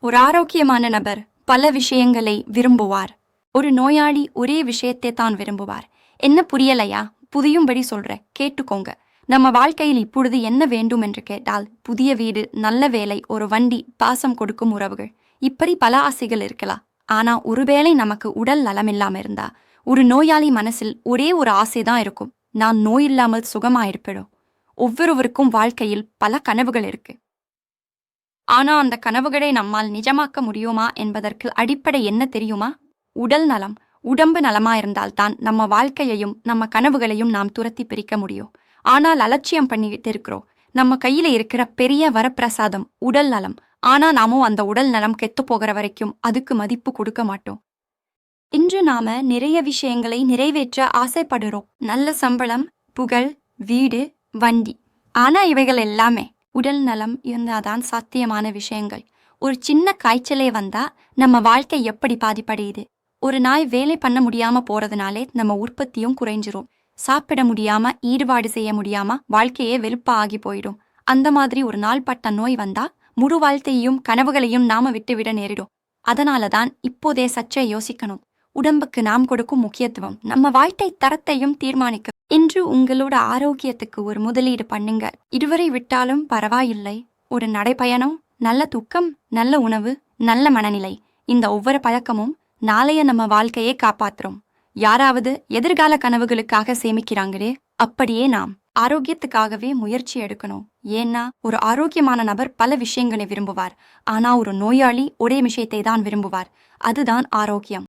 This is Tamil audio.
ஒரு ஆரோக்கியமான நபர் பல விஷயங்களை விரும்புவார். ஒரு நோயாளி ஒரே விஷயத்தை தான் விரும்புவார். என்ன புரியலையா? புதியும்படி சொல்ற கேட்டுக்கோங்க. நம்ம வாழ்க்கையில் இப்பொழுது என்ன வேண்டும்? என்று கேட்டால் புதிய வீடு நல்ல வேலை ஒரு வண்டி பாசம் கொடுக்கும் உறவுகள். இப்படி பல ஆசைகள் இருக்கலாம். ஆனா ஒருவேளை நமக்கு உடல் நலம் இல்லாம இருந்தா ஒரு நோயாளி மனசில் ஒரே ஒரு ஆசைதான் இருக்கும். நான் நோய் இல்லாமல் சுகமா இருப்பிடும் ஒவ்வொருவருக்கும் வாழ்க்கையில் பல கனவுகள் இருக்கு. ஆனா அந்த கனவுகளை நம்மால் நிஜமாக்க முடியுமா என்பதற்கு அடிப்படை என்ன தெரியுமா? உடல் நலம் உடம்பு நலமா இருந்தால்தான் நம்ம வாழ்க்கையையும் நம்ம கனவுகளையும் நாம் துரத்தி பிரிக்க முடியும். ஆனால் அலட்சியம் பண்ணிக்கிட்டு இருக்கிறோம். நம்ம கையில இருக்கிற பெரிய வரப்பிரசாதம் உடல் நலம். ஆனா நாமும் அந்த உடல் நலம் கெத்து போகிற வரைக்கும் அதுக்கு மதிப்பு கொடுக்க மாட்டோம். இன்று நாம நிறைய விஷயங்களை நிறைவேற்ற ஆசைப்படுறோம். நல்ல சம்பளம் புகழ் வீடு வண்டி. ஆனா இவைகள் எல்லாமே உடல் நலம் இருந்தாதான் சாத்தியமான விஷயங்கள். ஒரு சின்ன காய்ச்சலே வந்தா நம்ம வாழ்க்கை எப்படி பாதிப்படையுது? ஒரு நாய் வேலை பண்ண முடியாம போறதுனாலே நம்ம உற்பத்தியும் குறைஞ்சிரும். சாப்பிட முடியாம ஈடுபாடு செய்ய முடியாம வாழ்க்கையே வெறுப்பா ஆகி போயிடும். அந்த மாதிரி ஒரு நாள் பட்ட நோய் வந்தா முழு வாழ்க்கையையும் கனவுகளையும் நாம விட்டுவிட நேரிடும். அதனாலதான் இப்போதே சற்றே யோசிக்கணும். உடம்புக்கு நாம் கொடுக்கும் முக்கியத்துவம். நம்ம வாழ்க்கை தரத்தையும் தீர்மானிக்கும். இன்று உங்களோட ஆரோக்கியத்துக்கு ஒரு முதலீடு பண்ணுங்க. இருவரை விட்டாலும் பரவாயில்லை. ஒரு நடைப்பயணம் நல்ல தூக்கம் நல்ல உணவு நல்ல மனநிலை. இந்த ஒவ்வொரு பழக்கமும் நாளைய நம்ம வாழ்க்கையை காப்பாத்துறோம் யாராவது எதிர்கால கனவுகளுக்காக சேமிக்கிறாங்களே அப்படியே நாம் ஆரோக்கியத்துக்காகவே முயற்சி எடுக்கணும். ஏன்னா ஒரு ஆரோக்கியமான நபர் பல விஷயங்களை விரும்புவார். ஆனா ஒரு நோயாளி ஒரே விஷயத்தை தான் விரும்புவார். அதுதான் ஆரோக்கியம்.